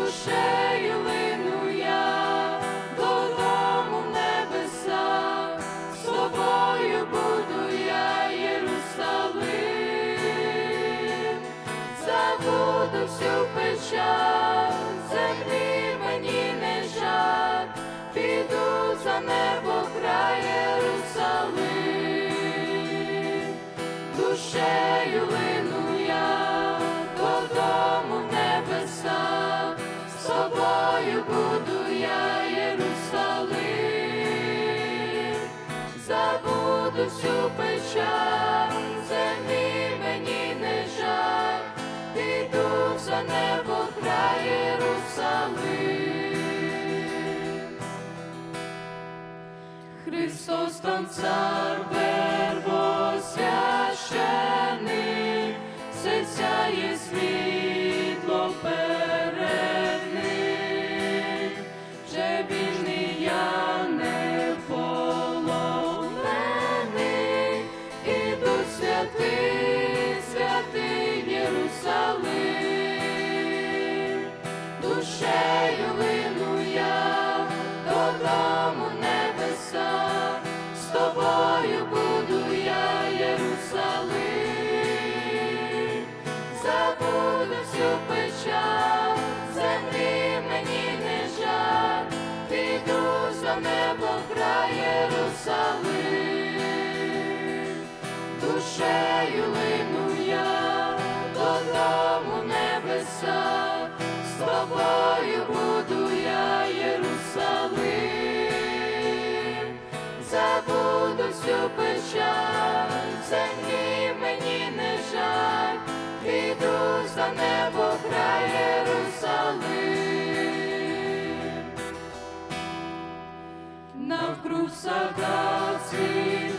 Душею лину я додому небеса, з буду я, Єрусалим, забуду всю печаль, землі мені не жаль, піду за небо край забуду всю печаль, землі мені не жаль, піду за небо край Єрусалим. Христос там цар первосвящений, все сяє світло Єрусалим, душею лину я небеса, з буду я, Єрусалим, забуду всю печаль, землі мені не жаль, піду за небо Навкруг сада цвітуть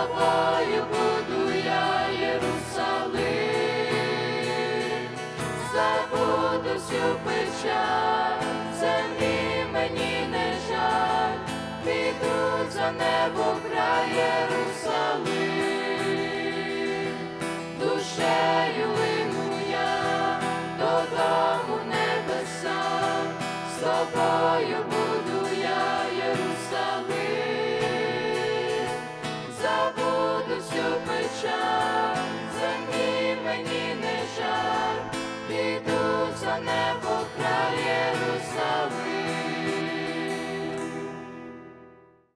тобою буду я, Єрусалим, забуду всю печаль, землі мені не жаль, піду за небо край Єрусалим, душею лину я додому небеса, з забуду всю печаль,